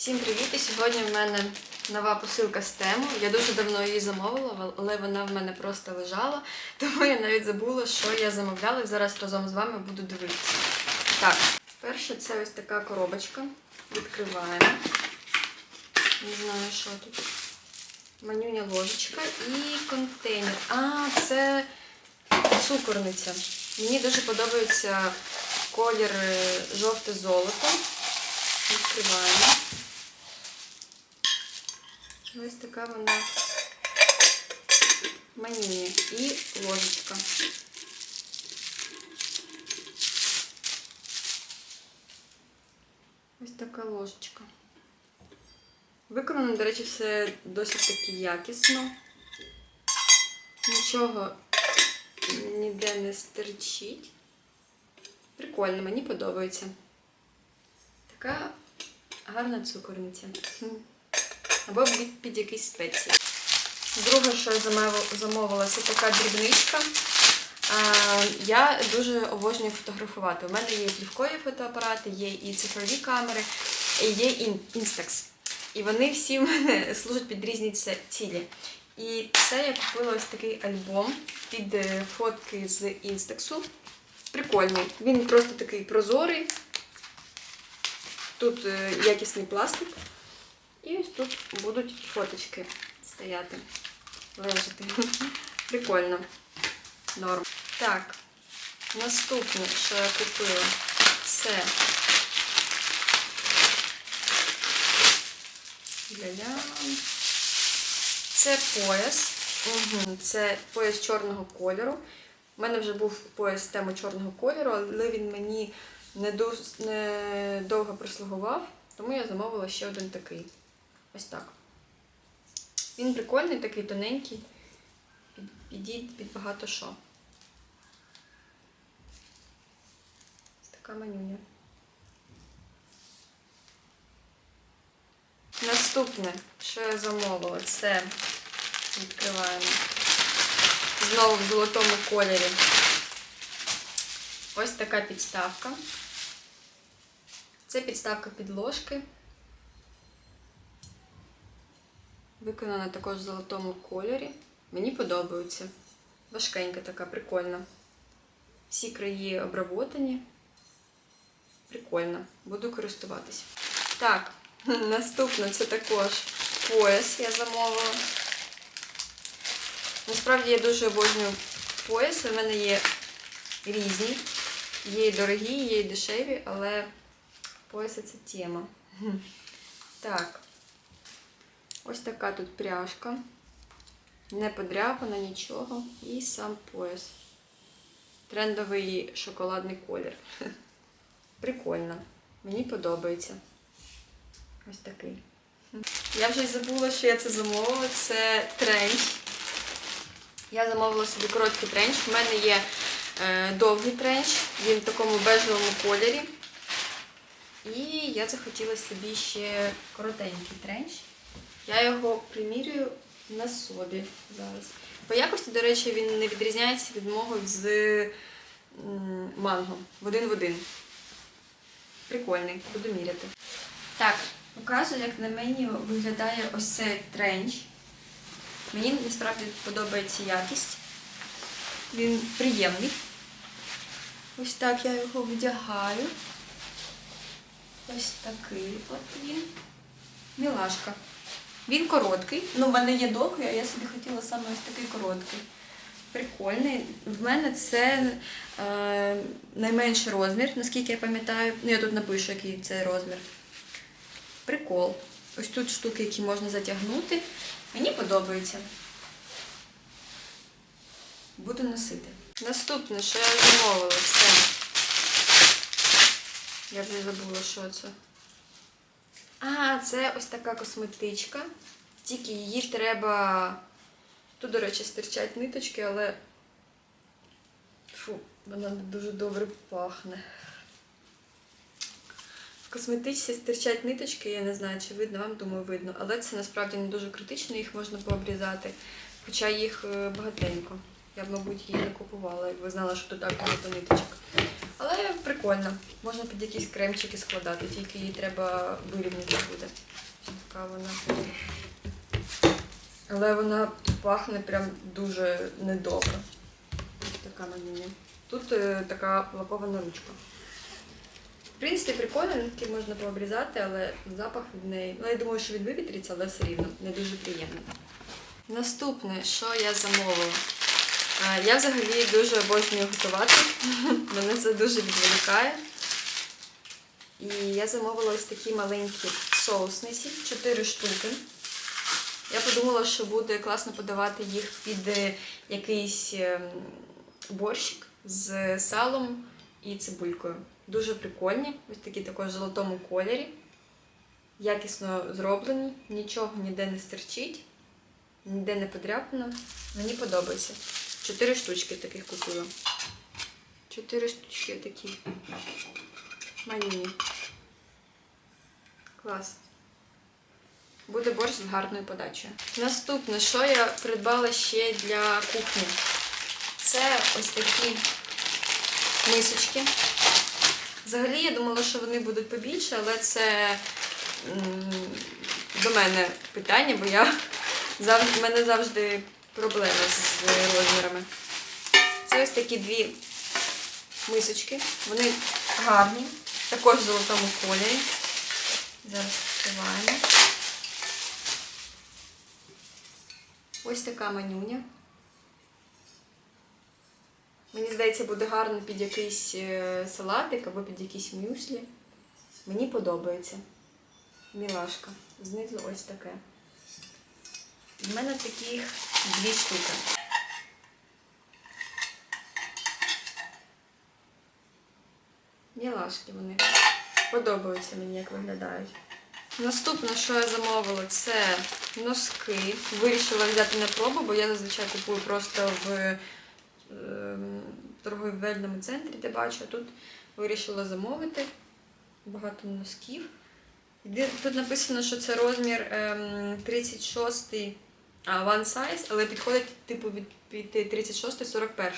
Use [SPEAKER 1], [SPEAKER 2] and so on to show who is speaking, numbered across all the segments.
[SPEAKER 1] Всім привіт! І сьогодні в мене нова посилка з тему. Я дуже давно її замовила, але вона в мене просто лежала, тому я навіть забула, що я замовляла, і зараз разом з вами буду дивитися. Так, перше це ось така коробочка. Відкриваємо. Не знаю, що тут. Манюня ложечка і контейнер. А, це цукорниця. Мені дуже подобається колір е, жовте золото. Відкриваємо. Ось така вона манюня і ложечка. Ось така ложечка. Виконано, до речі, все досить таки якісно. Нічого ніде не стерчить. Прикольно, мені подобається. Така гарна цукорниця. Або під, якісь спеції. Друге, що я замовила, це така дрібничка. Я дуже обожнюю фотографувати. У мене є плівкові фотоапарати, є і цифрові камери, і є ін- Instax. І вони всі в мене служать під різні цілі. І це я купила ось такий альбом під е, фотки з Instax. Прикольний. Він просто такий прозорий. Тут е, якісний пластик. І ось тут будуть фоточки стояти, лежати. Прикольно. Норм. Так, наступне, що я купила, це Ля-ля. Це пояс. Угу. Це пояс чорного кольору. У мене вже був пояс теми чорного кольору, але він мені не, довго прослугував, тому я замовила ще один такий. Ось так. Він прикольний, такий тоненький. Підійде під багато що. Ось така манюня. Наступне, що я замовила, це відкриваємо. Знову в золотому кольорі. Ось така підставка. Це підставка під ложки. Виконана також в золотому кольорі. Мені подобається. Важкенька така, прикольна. Всі краї обработані. Прикольно. Буду користуватись. Так, наступне це також пояс я замовила. Насправді я дуже обожнюю пояси. У мене є різні. Є і дорогі, є і дешеві, але пояси це тема. Так. Ось така тут пряжка. Не подряпана нічого. І сам пояс. Трендовий шоколадний колір. Прикольно. Мені подобається. Ось такий. Я вже й забула, що я це замовила. Це тренч. Я замовила собі короткий тренч. У мене є е, довгий тренч, він в такому бежевому кольорі. І я захотіла собі ще коротенький тренч. Я його примірюю на собі зараз. По якості, до речі, він не відрізняється від мого з манго. В один в один. Прикольний, буду міряти. Так, показую, як на мені виглядає ось цей тренч. Мені насправді подобається якість. Він приємний. Ось так я його вдягаю. Ось такий от він. Мілашка. Він короткий. Ну, в мене є а я собі хотіла саме ось такий короткий. Прикольний. В мене це е, найменший розмір, наскільки я пам'ятаю. Ну, я тут напишу, який це розмір. Прикол. Ось тут штуки, які можна затягнути. Мені подобається. Буду носити. Наступне, що я замовила, це. Я вже забула, що це. А, це ось така косметичка. Тільки її треба. Тут, до речі, стирчать ниточки, але. Фу, вона дуже добре пахне. В косметичці стирчать ниточки, я не знаю, чи видно, вам думаю, видно. Але це насправді не дуже критично, їх можна пообрізати. Хоча їх е, багатенько. Я б, мабуть, її не купувала, якби знала, що тут так багато ниточок. Але прикольно. Можна під якісь кремчики складати, тільки її треба вирівняти буде. Така вона. Але вона пахне прям дуже недобре. Така мені. Тут е, така лакована ручка. В принципі, прикольно, нитки можна пообрізати, але запах від неї. Ну, я думаю, що він вивітриться, але все рівно не дуже приємно. Наступне, що я замовила. Я взагалі дуже обожнюю готувати. Мене це дуже відволікає. І я замовила ось такі маленькі соусниці, 4 штуки. Я подумала, що буде класно подавати їх під е, якийсь ем, борщик з салом і цибулькою. Дуже прикольні, ось такі також в золотому кольорі. Якісно зроблені, нічого ніде не стерчить, ніде не подряпано. Мені подобається. Чотири штучки таких купила. Чотири штучки такі. Маліні. Клас. Буде борщ з гарною подачею. Наступне, що я придбала ще для кухні, це ось такі мисочки. Взагалі, я думала, що вони будуть побільше, але це до мене питання, бо я в мене завжди проблеми з розмірами. Це ось такі дві мисочки. Вони гарні, також в золотому кольорі. Зараз відкриваємо. Ось така манюня. Мені здається, буде гарно під якийсь е, салатик або під якісь мюслі. Мені подобається. Мілашка. Знизу ось таке. В мене таких дві штуки. Мілашки вони. Подобаються мені, як виглядають. Наступне, що я замовила, це носки. Вирішила взяти на пробу, бо я зазвичай купую просто в ем, торговельному центрі, де бачу. А тут вирішила замовити багато носків. Тут написано, що це розмір ем, 36 а, one size, але підходить типу від, від 36 41.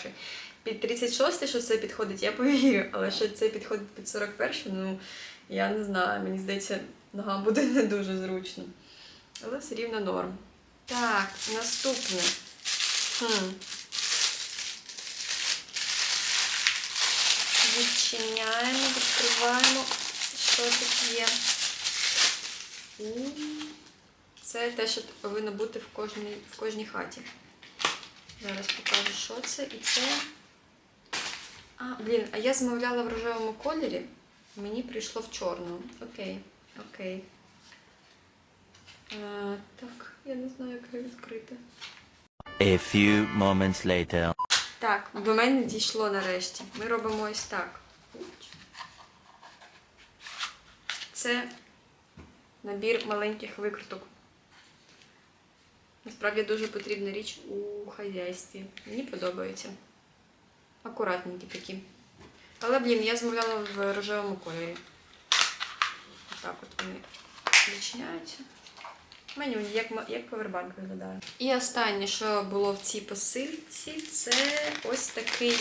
[SPEAKER 1] Під 36, що це підходить, я повірю, але що це підходить під 41, ну я не знаю, мені здається, ногам буде не дуже зручно. Але все рівно норм. Так, наступне. Хм. Відчиняємо, відкриваємо. Що тут є? Це те, що повинно бути в кожній, в кожній хаті. Зараз покажу, що це. І це. А, блін, а я замовляла в рожевому кольорі. Мені прийшло в чорному. Окей, окей. А, так, я не знаю, як його відкрити.
[SPEAKER 2] A few moments later.
[SPEAKER 1] Так, до мене дійшло нарешті. Ми робимо ось так. Це набір маленьких викруток. Насправді дуже потрібна річ у хазяйстві. Мені подобається. Акуратненькі такі. Але, блін, я замовляла в рожевому кольорі. Отак от вони відчиняються. Меню, як, як повербанк виглядає. І останнє, що було в цій посилці, це ось такий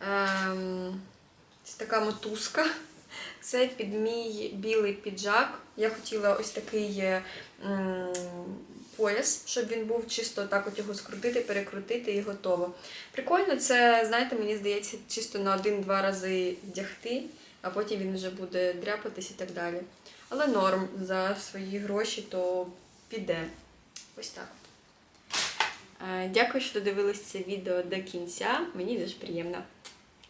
[SPEAKER 1] ем, ось така мотузка. Це під мій білий піджак. Я хотіла ось такий е, м, пояс, щоб він був чисто так от його скрутити, перекрутити і готово. Прикольно, це, знаєте, мені здається, чисто на один-два рази вдягти, а потім він вже буде дряпатись і так далі. Але норм за свої гроші, то піде. Ось так. Е, Дякую, що додивились це відео до кінця. Мені дуже приємно.